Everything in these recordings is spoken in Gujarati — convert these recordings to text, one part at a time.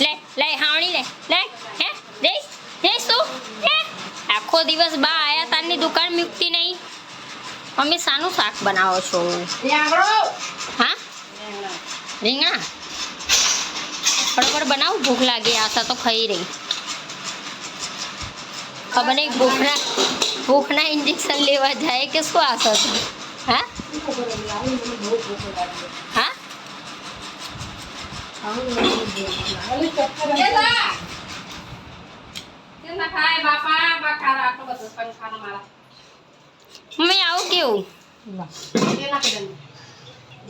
લે લે હાવણી લે. લે હે જઈશ જઈશ તું હે આખો દિવસ બા આયા તારની દુકાન મૂકતી નહીં. મમ્મી શાનું શાક બનાવો છો? હા? રીંગણા? ફટાફટ બનાવું ભૂખ લાગી આશા તો ખાઈ રહી. ખબર નહીં ભૂખના ભૂખના ઇન્જેક્શન લેવા જાય કે શું આશા છે? હા હા? મમ્મી આવું કેવું?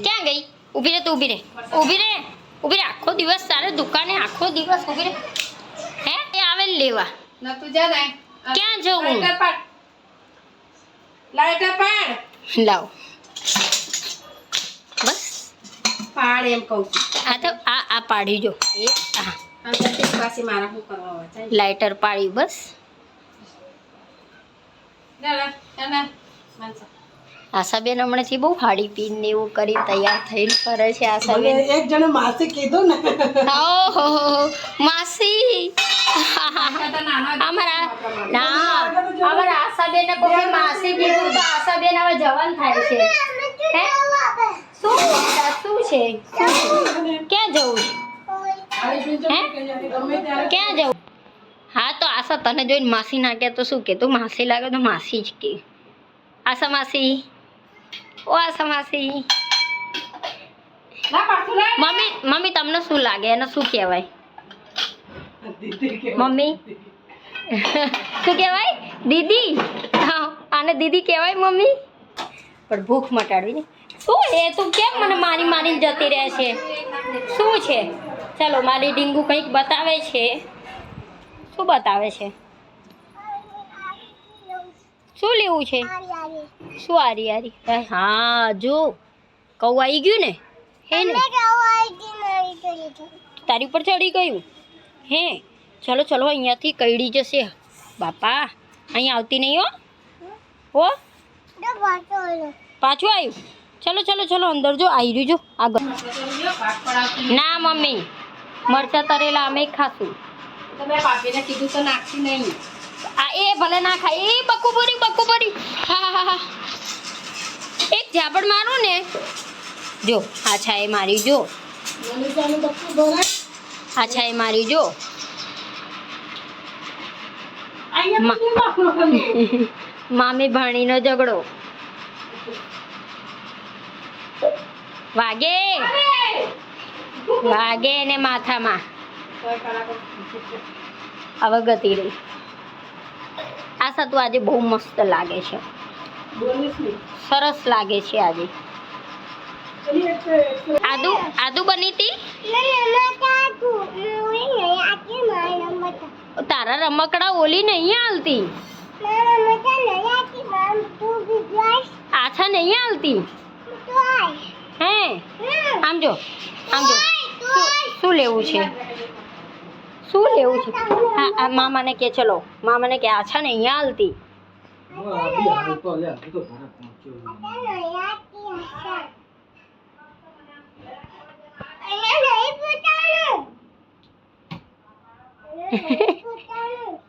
ક્યાં ગઈ? ઊભી રે તું ઊભી રે. ઊભી રે. ઊભી રે. આખો દિવસ તારે દુકાને આખો દિવસ ઊભી રે. હે? એ આવે લેવા. ક્યાં જવું? લાઈટર પાડ. લાવ બસ પાડ એમ કહું છું. આ તો આ આ પાડી જો. એ આ અને મારા શું કરવા હોય? લાઇટર પાડી બસ. આશાબેન હમણાંથી બહુ હાડી પીન ને એવું કરી તૈયાર થઈને ફરે છે આશાબેન. એક જણે માસી કીધું ને. ઓહો માસી. અમારા ના અમારા આશાબેન ને કોઈ માસી કીધું તો આશાબેન હવે જવાન થાય છે. હે? શું? શું છે? ક્યાં જવું ક્યાં જવું? હા તો આશા તને જોઈને માસી ના કે તો શું કે? તું માસી લાગે તો માસી જ કે. આશા માસી. ઓ આશા માસી. મમ્મી મમ્મી તમને શું લાગે? એને શું કહેવાય? મમ્મી. શું કહેવાય? દીદી? હા આને દીદી કહેવાય મમ્મી? પણ ભૂખ મટાડવી ને. શું એ તું કેમ મને મારી મારીને જતી રહે છે? શું છે? ચાલો મારી ડીંગુ કંઈક બતાવે છે. શું બતાવે છે? શું લેવું છે? શું આરી આરી? હા જો કૌ આવી ગયું ને? હે ને? તારી ઉપર ચડી ગયું? હે ચલો ચલો અહીંયાથી કઈડી જશે. બાપા અહીં આવતી નહીં હો. હો? પાછું આવ્યું? ચલો ચલો ચલો અંદર જો આવી રહ્યું જો આગળ. ના મમ્મી. મરચા તરેલા અમે ખાશું. તમે પાપીને કીધું તો નાખી નહીં. આ એ ભલે ના ખાય. એ બકુ ભરી બકુ ભરી. હા હા હા એક ઝાપડ મારું ને. જો આછા એ મારી જો. આછા એ મારી જો. મામી ભાણીનો ઝઘડો. વાગે. વાગે એને માથામાં. હવે ગતી રહી. આ સતું આજે બહુ મસ્ત લાગે છે. સરસ લાગે છે આજે. આદુ આદુ બની હતી? તારા રમકડા ઓલી નહીં હાલતી આછા નહીં હાલતી? હે આમ જો આમ જો. શું- લેવું છે? શું લેવું છે? હા મામાને કે ચલો મામાને કે આછા ને અહીંયા હાલતી.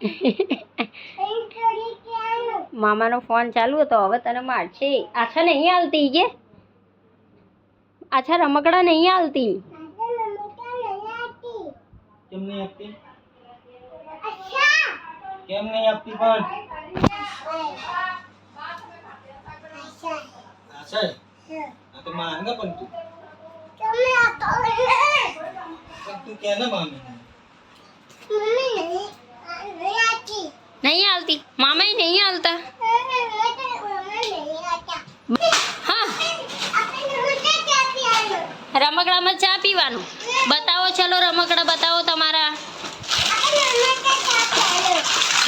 મામાનો ફોન ચાલુ હતો હવે તને મારશે. આછા અહીંયા હાલતી કે? આછા રમકડા નહીં હાલતી? કેમ નહીં આપતી? કેમ નહીં આપતી પણ? આ આ તો માંગે પણ તું. પણ તું કે ને નહીં હાલતી. મામાય નહીં હાલતા હા રમકડામાં ચા પીવાનું? બતાવો ચલો રમકડા બતાવો તમારા.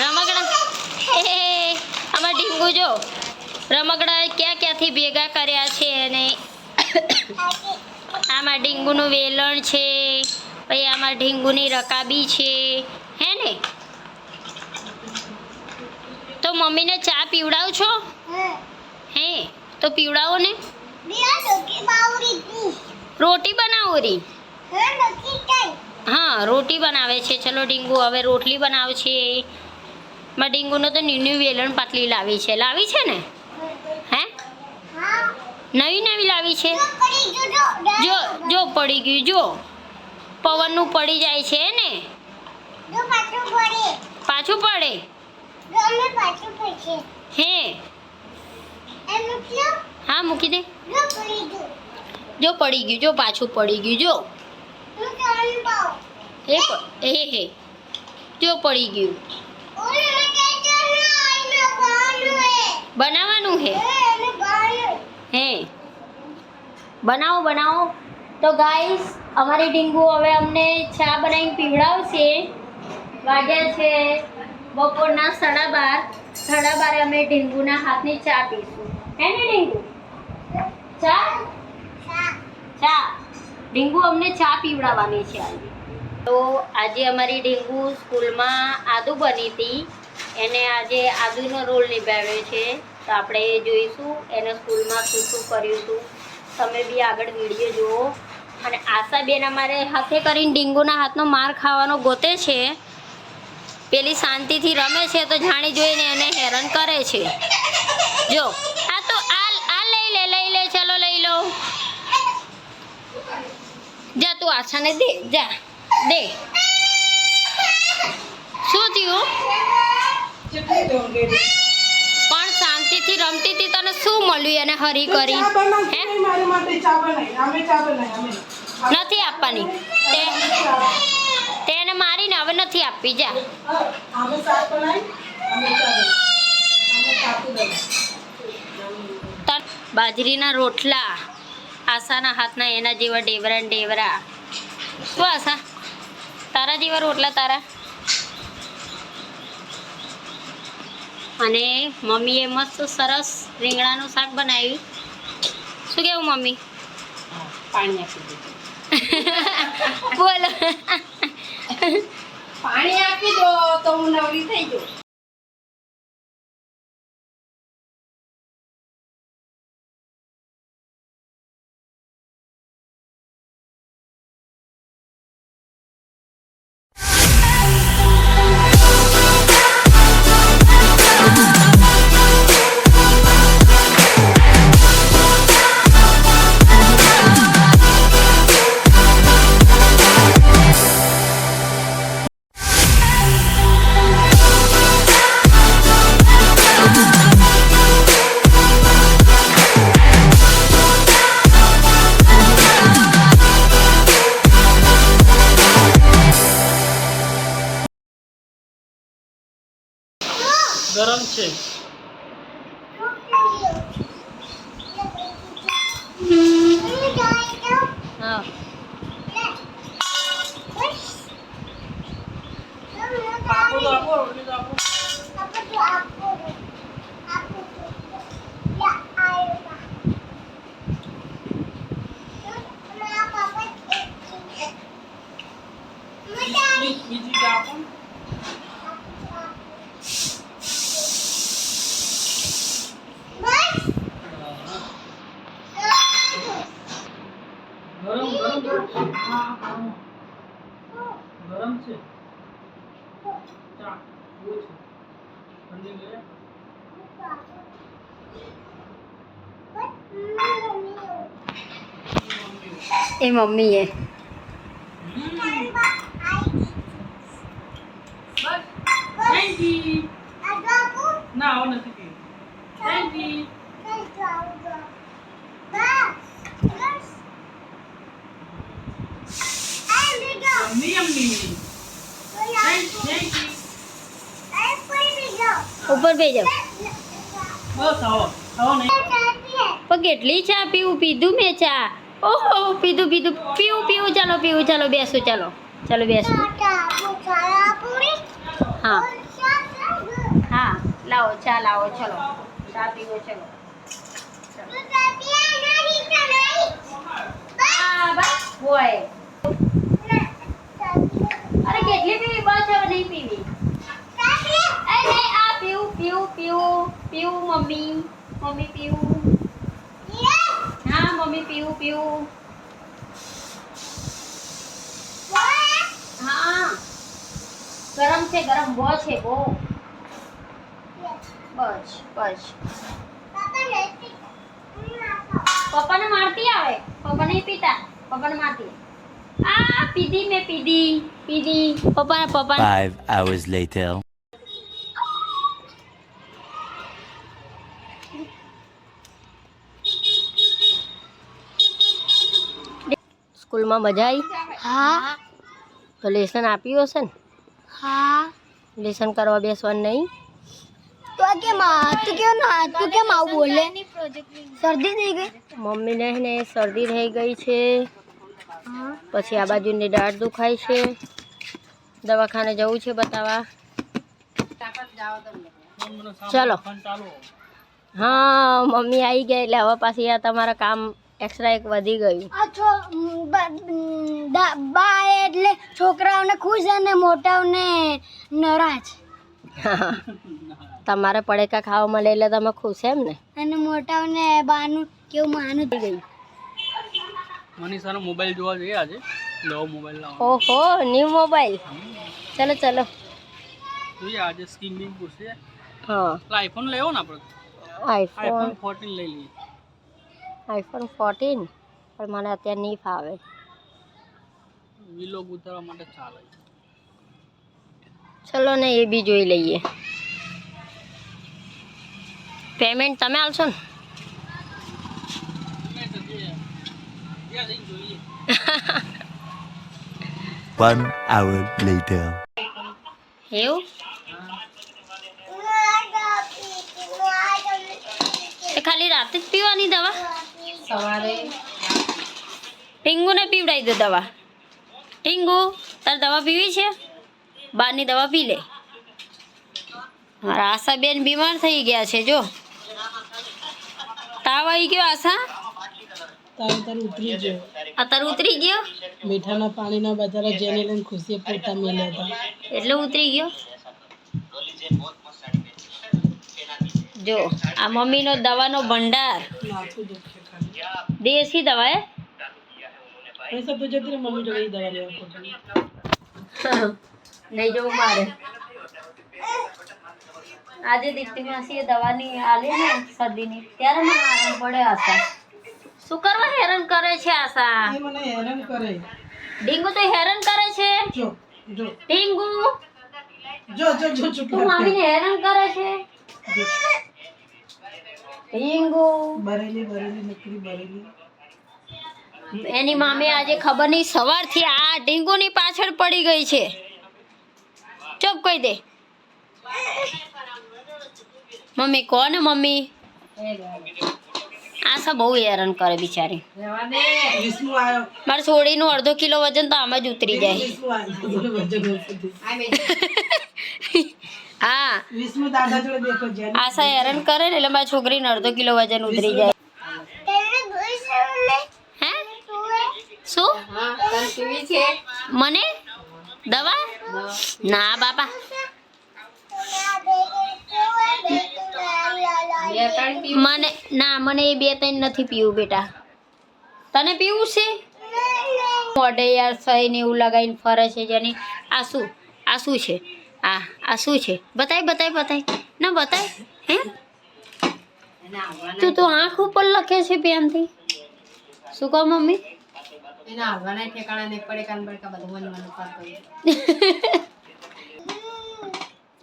રમકડા? એ આમાં ઢીંગુ જો. રમકડા ક્યાં ક્યાંથી ભેગા કર્યા છે અને આમાં ડીંગુનું વેલણ છે પછી આમાં ઢીંગુની રકાબી છે હે ને? તો મમ્મીને ચા પીવડાવ છો હે તો પીવડાવો ને. રોટી બનાવો રી. હા, રોટી બનાવે છે. ચલો ડીંગુ, હવે રોટલી બનાવશે માં ડીંગુનો તો નીનું વેલણ પાટલી લાવી છે. લાવી છે ને? હે? નવી નવી લાવી છે? જો જો પડી ગયું, જો. પવનનું પડી જાય છે ને? પાછું પડે. હે? હા, મૂકી દે. જો પડી ગયું, જો પાછું પડી ગયું, જો. એ એ હે. જો પડી ગયું. બનાવવાનું હે? હે. બનાવો બનાવો. તો ગાઈસ, અમારી ડીંગુ હવે અમને ચા બનાવીને પીવડાવશે. વાગ્યા છે બપોરના સાડા બાર. સાડા બારે અમે ડીંગુના હાથની ચા પીશું. હે ને ડીંગુ? ચા? ચા ડીંગુ અમને ચા પીવડાવવાની છે આજે. તો આજે અમારી ડીંગુ સ્કૂલમાં આદુ બની હતી. એને આજે આદુનો રોલ નિભાવ્યો છે. તો આપણે એ જોઈશું. એને સ્કૂલમાં શું શું કર્યું હતું. તમે બી આગળ વીડિયો જુઓ. અને આશાબેન અમારે હાથે કરીને ડીંગુના હાથનો માર ખાવાનો ગોતે છે. પેલી શાંતિથી રમે છે તો જાણી જોઈને એને હેરાન કરે છે. જો જા તું આશાને દે જા દે. શું થયું. પણ શાંતિથી રમતી હતી તને શું મળ્યું એને હરી કરી? હે? નથી આપવાની. તે તે મારીને હવે નથી આપવી જા. તન બાજરીના રોટલા. આશાના હાથના એના જેવા ડેવરા ડેવરા શું આશા? તારા જેવા રોટલા તારા? અને મમ્મીએ મસ્ત સરસ રીંગણાનું શાક બનાવ્યું. શું કેવું મમ્મી? પાણી આપી બોલો પાણી આપી દો તો હું નવરી થઈ જાઉં. ગરમ છે હા આપો તો આપો રોટલી તો આપો બી- બીજી ચા આપો ને. ગરમ ગરમ ગરમ હા હા ગરમ છે ચા બહુ છે ઠંડી લે એ મમ્મીએ Thank you. ના આવો નથી પીવું. Thank you. Yummy, yummy. Thank thank you. ઉપર બે જાઓ બસ આવો. આવો નહીં. પણ કેટલી ચા પીવું? પીધું મેં ચા. ઓહો, પીધું પીધું. પીવું પીવું, ચાલો પીવું, ચાલો, બેસું, ચાલો. ચાલો, બેસું. હા. હા, લાવો, ચા લાવો, ચલો. ચા પીવો, ચલો. અરે, કેટલી પીવી? બસ, હવે નહીં પીવી. આ પીવું પીવું પીવું પીવું, મમ્મી. મમ્મી, પીવું. હા પીવું પીવું. હા. ગરમ છે, ગરમ. બહુ છે બહુ બસ બસ. પપ્પાને મારતી આવે? પપ્પા નહીં પીતા? પપ્પાને મારતી આ, પીધી મેં, પીધી પીધી. પપ્પાને પપ્પા 5 hours later. સ્કૂલમાં મજા આવી હા. તો લેસન આપ્યું હશે ને? હા. લેસન કરવા બેસવાનું નહીં? તો કેમ તું કેમ તું કેમ આવું બોલે? શરદી થઈ ગઈ? મમ્મીને ને શરદી થઈ ગઈ છે. પછી આ બાજુની દાઢ દુખાય છે. દવાખાને જવું છે બતાવવા. ચલો. હા મમ્મી આવી ગયા એટલે હવે પાછી આ તમારા કામ એક્સ્ટ્રા એક વધી ગયું. આ છો બા એટલે છોકરાઓને ખુશ અને મોટાઓને નારાજ. તમારે પડેકા ખાવા મળે એટલે તમે ખુશ એમ ને? અને મોટાઓને બાનું કેવું માનું થઈ ગયું. મનીષાનો મોબાઈલ જોવા જઈએ આજે. નવો મોબાઈલ લાવો. ઓહો ન્યૂ મોબાઈલ ચલો ચલો. જોઈએ આજે સ્કીન બી પૂછશે હા. આઈફોન લેવો ને આપણે? આઈફોન આઈફોન ફોર્ટીન લઈ લઈએ. આઈફોન ફોર્ટીન પણ મને અત્યારે નહીં ફાવે. વિલોગ ઉતારવા માટે ચાલે ચલો ને એ બી જોઈ લઈએ. પેમેન્ટ તમે આલશો ને? One hour later. એવું? એ ખાલી રાતે જ પીવાની દવા? સવારે. ટીંગુને પીવડાવી દો દવા. ટીંગુ તારે દવા પીવી છે? બહારની દવા પી લે. મારા આશાબેન બીમાર થઈ ગયા છે જો. તાવ આવી ગયો આશા? તારું તારું ઉતરી ગયો. અત્યારે ઉતરી ગયો? મીઠાના પાણીના બજારા જેને લઈને ખુશીએ પોતા મેલ્યા હતા. એટલે ઉતરી ગયો? જો આ મમ્મીનો દવાનો ભંડાર. માથું દુખે ખાલી દેશી દવા जो જોડે ઈ દવા લેવા પડે નહીં જવું મારે આજે દીકરી માસી એ દવાની આલી ને શરદીની ત્યારે મને આરામ પડે આશા શું કરવા હેરાન કરે છે આશા એ મને હેરાન કરે ડીંગુ તો હેરાન કરે છે જો જો ડીંગુ જો જો જો તું મામીને હેરાન કરે છે ડીંગુ બરેલી બરેલી નીકળી બરેલી. એની મામી આજે ખબર નહીં સવારથી આ ઢીંગુની પાછળ પડી ગઈ છે. ચૂપ કહી દે. મમ્મી કોને મમ્મી? આશા બહુ હેરાન કરે બિચારી. મારે છોડીનું અડધો કિલો વજન તો આમ જ ઉતરી જાય. હા. વિષ્ણુ દાદા જોડે બેઠો જેને આશા હેરાન કરે ને એટલે મારી છોકરીને અડધો કિલો વજન ઉતરી જાય. હે? શું? મને? દવા? ના બાપા. મને ના મને એ બે ત્રણ નથી પીવું બેટા. તને પીવું છે? મોઢે યાર સહી ને એવું લગાવીને ફરે છે જેની. આ શું? આ શું છે? આ આ શું છે? બતાય બતાય બતાય. ના બતાય. હે? એને તું તો આંખ ઉપર લખે છે પ્યાનથી શું કહો મમ્મી? એના આવવાના ઠેકાણા ને પડે કાન પડકા બધું મન મન કરતો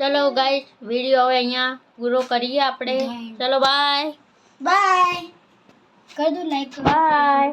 ચલો ગાઈસ વીડિયો હવે અહીંયા પૂરો કરીએ આપણે. ચલો બાય બાય કર દો લાઈક બાય